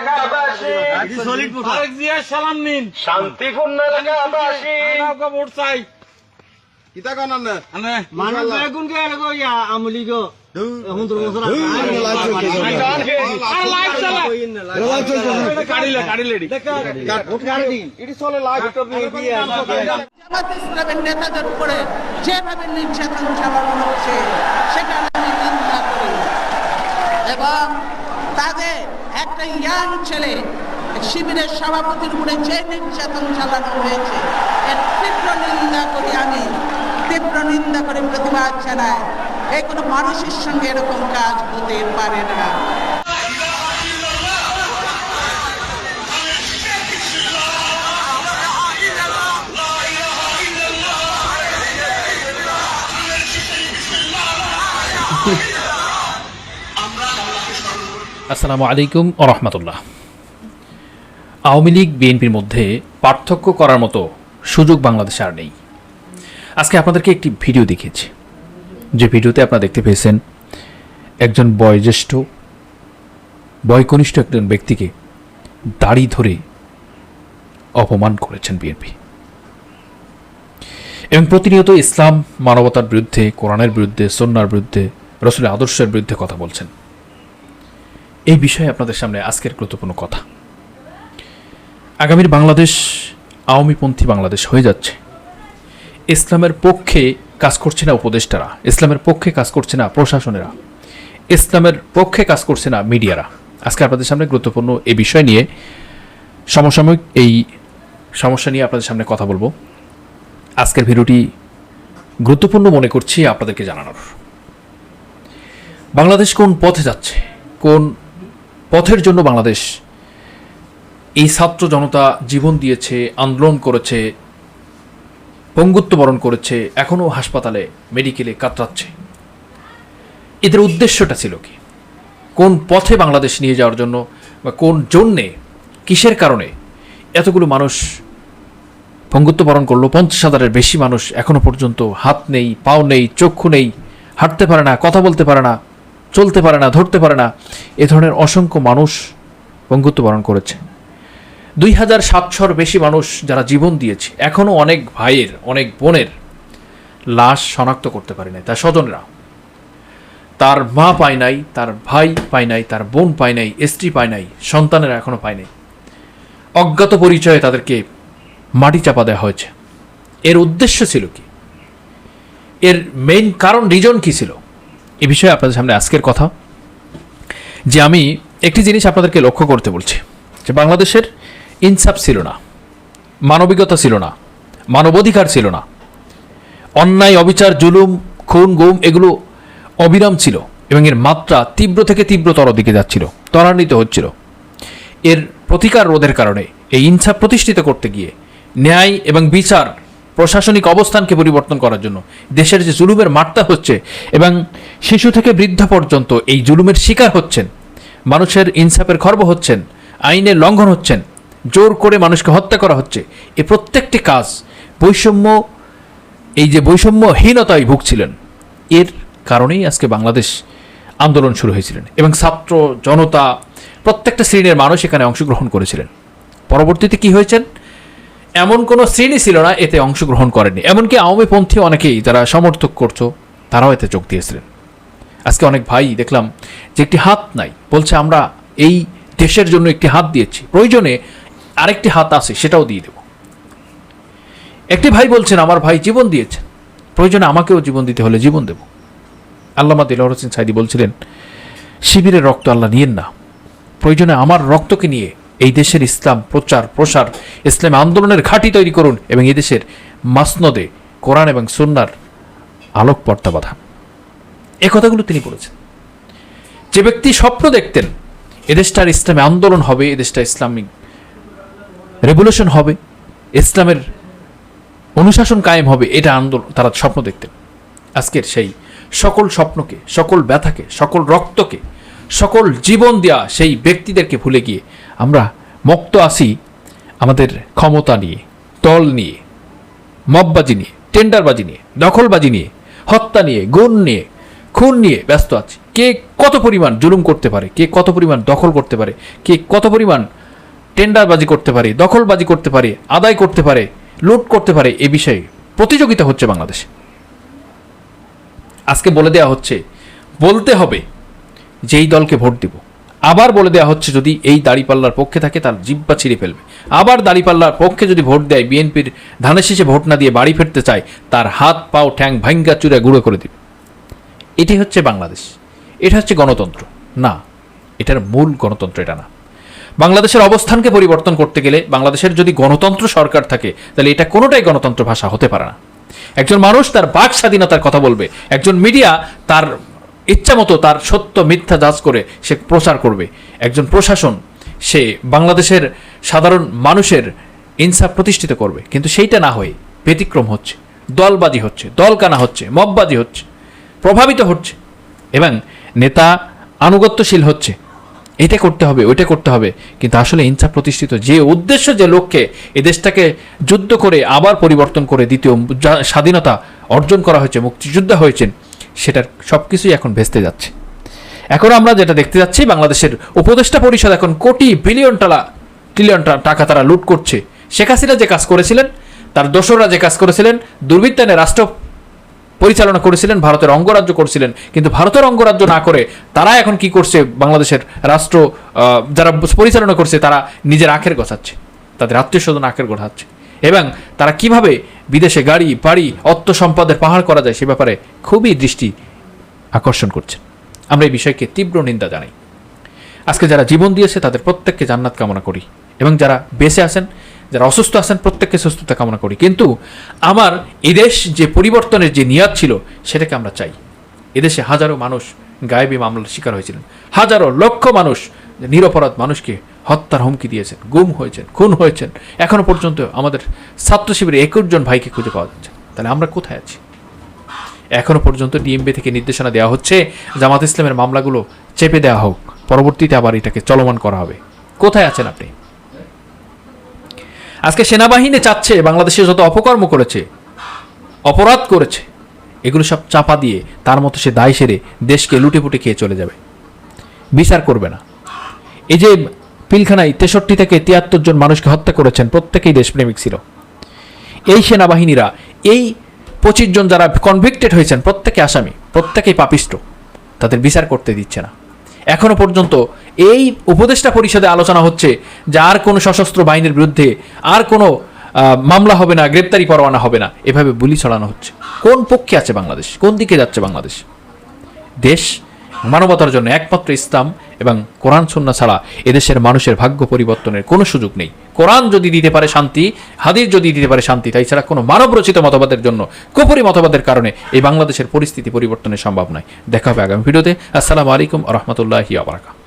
এলাকাবাসী। তারেক জিয়া সালাম নিন। শান্তিপূর্ণ এলাকাবাসী। নৌকা ভোট চাই। কিতা কানান আনে? মানুষ বেগুন কে এলাকা ইয়া আমলি গো। এখন তো বছর আর লাইট চালা। এটা কাড়িলে কাড়িলে এডি। জামাত ইসলামের নেতাদের উপরে যেভাবে নির্যাতন চালানো হচ্ছে সেটা আমি নিন্দা করি। এবং তাদের একটা ইয়াং ছেলে শিবিরের সভাপতির উপরে যে নির্যাতন চালানো হয়েছে, এর তীব্র নিন্দা করি আমি, তীব্র নিন্দা করে প্রতিবাদ জানাই। এই কোনো মানুষের সঙ্গে এরকম কাজ হতে পারে না। আসসালামু আলাইকুম রহমতুল্লাহ। আওয়ামী লীগ, বিএনপির মধ্যে পার্থক্য করার মতো সুযোগ বাংলাদেশে আর নেই। আজকে আপনাদেরকে একটি ভিডিও দেখিয়েছি। যে ভিডিওতে আপনারা দেখতে পেয়েছেন একজন বয়োজ্যেষ্ঠ, বয়কনিষ্ঠ একজন ব্যক্তিকে দাড়ি ধরে অপমান করেছেন বিএনপি। এবং প্রতিনিয়ত ইসলাম মানবতার বিরুদ্ধে, কোরআনের বিরুদ্ধে সন্ন্যার বিরুদ্ধে, রসুলের আদর্শের বিরুদ্ধে কথা বলছেন। এই বিষয়ে আপনাদের সামনে আজকের গুরুত্বপূর্ণ কথা। আগামীর বাংলাদেশ, আওয়ামীপন্থী বাংলাদেশ হয়ে যাচ্ছে। ইসলামের পক্ষে কাজ করছে না উপদেষ্টারা, ইসলামের পক্ষে কাজ করছে না প্রশাসনেরা, ইসলামের পক্ষে কাজ করছে না মিডিয়ারা। আজকে আপনাদের সামনে গুরুত্বপূর্ণ এই বিষয় নিয়ে সমসাময়িক এই সমস্যা নিয়ে আপনাদের সামনে কথা বলব। আজকের ভিডিওটি গুরুত্বপূর্ণ মনে করছি আপনাদেরকে জানানোর। বাংলাদেশ কোন পথে যাচ্ছে? কোন পথের জন্য বাংলাদেশ এই ছাত্র জনতা জীবন দিয়েছে, আন্দোলন করেছে, পঙ্গুত্ব বরণ করেছে, এখনও হাসপাতালে, মেডিকেলে কাতরাচ্ছে। এদের উদ্দেশ্যটা ছিল কি? কোন পথে বাংলাদেশ নিয়ে যাওয়ার জন্য বা কোন জন্যে, কিসের কারণে এতগুলো মানুষ পঙ্গুত্ব বরণ করল? পঞ্চাশ হাজারের বেশি মানুষ এখনও পর্যন্ত হাত নেই, পাও নেই, চক্ষু নেই, হাঁটতে পারে না, কথা বলতে পারে না। চলতে পারে না, ধরতে পারে না, এ ধরনের অসংখ্য মানুষ পঙ্গুত্ব বরণ করেছে। দুই হাজার সাতশোর বেশি মানুষ যারা জীবন দিয়েছে এখনও অনেক ভাইয়ের, অনেক বোনের লাশ শনাক্ত করতে পারে নাই, তার স্বজনরা তার মা পায় নাই, তার ভাই পায় নাই, তার বোন পায় নাই, স্ত্রী পায় নাই, সন্তানেরা এখনও পায় নাই। অজ্ঞাত পরিচয়ে তাদেরকে মাটি চাপা দেওয়া হয়েছে। এর উদ্দেশ্য ছিল কি? এর মেইন কারণ রিজন কি ছিল? এ বিষয়ে আপনাদের সামনে আজকের কথা, যে আমি একটি জিনিস আপনাদেরকে লক্ষ্য করতে বলছি, যে বাংলাদেশের ইনসাফ ছিল না, মানবিকতা ছিল না, মানবাধিকার ছিল না, অন্যায়, অবিচার, জুলুম, খুন, গুম এগুলো অবিরাম ছিল এবং এর মাত্রা তীব্র থেকে তীব্রতর দিকে যাচ্ছিল, ত্বরান্বিত হচ্ছিল। এর প্রতিকার রোধের কারণে এই ইনসাফ প্রতিষ্ঠিত করতে গিয়ে ন্যায় এবং বিচার প্রশাসনিক অবস্থানকে পরিবর্তন করার জন্য। দেশের যে জুলুমের মাত্রা হচ্ছে এবং শিশু থেকে বৃদ্ধ পর্যন্ত এই জুলুমের শিকার হচ্ছেন। মানুষের ইনসাফের খর্ব হচ্ছেন, আইনের লঙ্ঘন হচ্ছেন, জোর করে মানুষকে হত্যা করা হচ্ছে। এ প্রত্যেকটি কাজ বৈষম্য, এই যে বৈষম্যহীনতায় ভুগছিলেন, এর কারণেই আজকে বাংলাদেশ আন্দোলন শুরু হয়েছিলেন এবং ছাত্র, জনতা, প্রত্যেকটা শ্রেণির মানুষ এখানে অংশগ্রহণ করেছিলেন। পরবর্তীতে কি হয়েছেন? এমন কোনো শ্রেণি ছিল না, এতে অংশগ্রহণ করেনি এমনকি আওয়ামীপন্থী অনেকেই যারা সমর্থক করছ তারাও এতে যোগ দিয়েছিলেন। আজকে অনেক ভাই দেখলাম যে একটি হাত নাই, বলছে, আমরা এই দেশের জন্য একটি হাত দিয়েছি। প্রয়োজনে আরেকটি হাত আছে, সেটাও দিয়ে দেব। একটি ভাই বলছেন, আমার ভাই জীবন দিয়েছেন। প্রয়োজনে আমাকেও জীবন দিতে হলে জীবন দেব। আল্লামা দিলহর হোসেন সাইদি বলছিলেন, শিবিরের রক্ত আল্লাহ নিয়েন না। প্রয়োজনে আমার রক্তকে নিয়ে এই দেশের ইসলাম প্রচার, প্রসার, ইসলাম আন্দোলনের ঘাঁটি তৈরি করুন এবং এই দেশের মাসনদে কোরআন এবং সুন্নার আলোক পর্দা বাঁধান। এ কথাগুলো তিনি বলেছেন। যে ব্যক্তি স্বপ্ন দেখতেন এদেশটার ইসলামে আন্দোলন হবে এদেশটা ইসলামিক রেভলিউশন হবে, ইসলামের অনুশাসন কায়েম হবে, এটা আন্দোলন, তারা স্বপ্ন দেখতেন। আজকের সেই সকল স্বপ্নকে, সকল ব্যথাকে, সকল রক্তকে সকল জীবন দেওয়া সেই ব্যক্তিদেরকে ভুলে গিয়ে আমরা মুক্ত আসি আমাদের ক্ষমতা নিয়ে, দল নিয়ে, মববাজি নিয়ে, টেন্ডারবাজি নিয়ে, দখলবাজি নিয়ে, হত্যা নিয়ে, গুণ নিয়ে, খুন নিয়ে ব্যস্ত আছি। কে কত পরিমাণ জুলুম করতে পারে, কে কত পরিমাণ দখল করতে পারে, কে কত পরিমাণ টেন্ডারবাজি করতে পারে, দখলবাজি করতে পারে, আদায় করতে পারে, লুট করতে পারে, এ বিষয়ে প্রতিযোগিতা হচ্ছে বাংলাদেশে। আজকে বলে দেওয়া হচ্ছে, বলতে হবে যেই দলকে ভোট দিব। আবার বলে দেওয়া হচ্ছে যদি এই দাড়িপাল্লার পক্ষে থাকে তার জিব্বা ছিঁড়ে ফেলবে। আবার দাড়িপাল্লার পক্ষে যদি ভোট দেয়, বিএনপির ধানের শেষে ভোট না দিয়ে বাড়ি ফিরতে চায়, তার হাত, পাও, ঠ্যাং ভাঙ্গা চুরে গুঁড়ো করে দিবে। এটি হচ্ছে বাংলাদেশ। এটা হচ্ছে গণতন্ত্র। না, এটার মূল গণতন্ত্র এটা না। বাংলাদেশের অবস্থানকে পরিবর্তন করতে গেলে বাংলাদেশের যদি গণতন্ত্র সরকার থাকে, তাহলে এটা কোনোটাই গণতন্ত্র ভাষা হতে পারে না। একজন মানুষ তার বাক স্বাধীনতার কথা বলবে, একজন মিডিয়া তার ইচ্ছা মতো তার সত্য মিথ্যা যাচ করে সে প্রচার করবে। একজন প্রশাসন সে বাংলাদেশের সাধারণ মানুষের ইনসাফ প্রতিষ্ঠিত করবে। কিন্তু সেইটা না হয়ে ব্যতিক্রম হচ্ছে, দলবাজি হচ্ছে, দলকানা হচ্ছে, মববাজি হচ্ছে, প্রভাবিত হচ্ছে এবং নেতা আনুগত্যশীল হচ্ছে। এটা করতে হবে, ওইটা করতে হবে। কিন্তু আসলে ইনসাফ প্রতিষ্ঠিত যে উদ্দেশ্য যে লক্ষ্যে এ দেশটাকে যুদ্ধ করে আবার পরিবর্তন করে দ্বিতীয় স্বাধীনতা অর্জন করা হয়েছে, মুক্তিযোদ্ধা হয়েছেন সেটার সব কিছুই এখন ভেস্তে যাচ্ছে। এখন আমরা যেটা দেখতে যাচ্ছি, বাংলাদেশের উপদেষ্টা পরিষদ এখন কোটি বিলিয়ন টাকা ট্রিলিয়ন টাকা তারা লুট করছে। শেখ হাসিনা যে কাজ করেছিলেন, তার দোসররা যে কাজ করেছিলেন দুর্বৃত্তায়নে রাষ্ট্র পরিচালনা করেছিলেন, ভারতের অঙ্গরাজ্য করছিলেন। কিন্তু ভারতের অঙ্গরাজ্য না করে তারা এখন কি করছে, বাংলাদেশের রাষ্ট্র যারা পরিচালনা করছে, তারা নিজের আখের গছাচ্ছে। তাদের আত্মীয় স্বজন আখের গোছাচ্ছে। এবং তারা কীভাবে বিদেশে গাড়ি, বাড়ি, অর্থ সম্পদের পাহাড় করা যায় সে ব্যাপারে খুবই দৃষ্টি আকর্ষণ করছে আমরা এই বিষয়কে তীব্র নিন্দা জানাই। আজকে যারা জীবন দিয়েছে, তাদের প্রত্যেককে জান্নাত কামনা করি এবং যারা বেঁচে আছেন, যারা অসুস্থ আছেন, প্রত্যেককে সুস্থতা কামনা করি। কিন্তু আমার এদেশ যে পরিবর্তনের যে নিয়াদ ছিল, সেটাকে আমরা চাই। এদেশে হাজারো মানুষ গায়েবী মামলার শিকার হয়েছিলেন। হাজারো লক্ষ মানুষ, নিরপরাধ মানুষকে হত্যার হুমকি দিয়েছেন, গুম হয়েছেন, খুন হয়েছেন। এখনও পর্যন্ত আমাদের ছাত্র শিবিরে একুশ জন ভাইকে খুঁজে পাওয়া যাচ্ছে। তাহলে আমরা কোথায় আছি? এখনও পর্যন্ত ডিএমবি থেকে নির্দেশনা দেওয়া হচ্ছে, জামাত ইসলামের মামলাগুলো চেপে দেওয়া হোক। পরবর্তীতে আবার এটাকে চলমান করা হবে। কোথায় আছেন আপনি? আজকে সেনাবাহিনী চাচ্ছে বাংলাদেশে যত অপকর্ম করেছে, অপরাধ করেছে, এগুলো সব চাপা দিয়ে তার মতো সে দায় সেরে দেশকে লুটেপুটে খেয়ে চলে যাবে। বিচার করবে না। এই যে পিলখানায় তেষট্টি থেকে তিয়াত্তর জন মানুষকে হত্যা করেছেন প্রত্যেকেই দেশপ্রেমিক ছিল। এই সেনাবাহিনীরা, এই পঁচিশ জন যারা কনভিক্টেড হয়েছেন, প্রত্যেকে আসামি, প্রত্যেকেই পাপিষ্ট। তাদের বিচার করতে দিচ্ছে না। এখনও পর্যন্ত এই উপদেষ্টা পরিষদে আলোচনা হচ্ছে যে আর কোনো সশস্ত্র বাহিনীর বিরুদ্ধে আর কোনো মামলা হবে না, গ্রেপ্তারি পরোয়ানা হবে না। এভাবে বুলি ছড়ানো হচ্ছে। কোন পক্ষে আছে বাংলাদেশ? কোন দিকে যাচ্ছে বাংলাদেশ? দেশ মানবতার জন্য একমাত্র ইসলাম এবং কোরআন সন্না ছাড়া এদেশের মানুষের ভাগ্য পরিবর্তনের কোনো সুযোগ নেই। কোরআন যদি দিতে পারে শান্তি হাদির যদি দিতে পারে শান্তি, তাই ছাড়া কোনো মানবরচিত মতবাদের জন্য কুপুরি মতবাদের কারণে এই বাংলাদেশের পরিস্থিতি পরিবর্তনের সম্ভব নয়। দেখা হবে আগামী ভিডিওতে। আসসালামু আলাইকুম রহমতুল্লাহি আবরাকা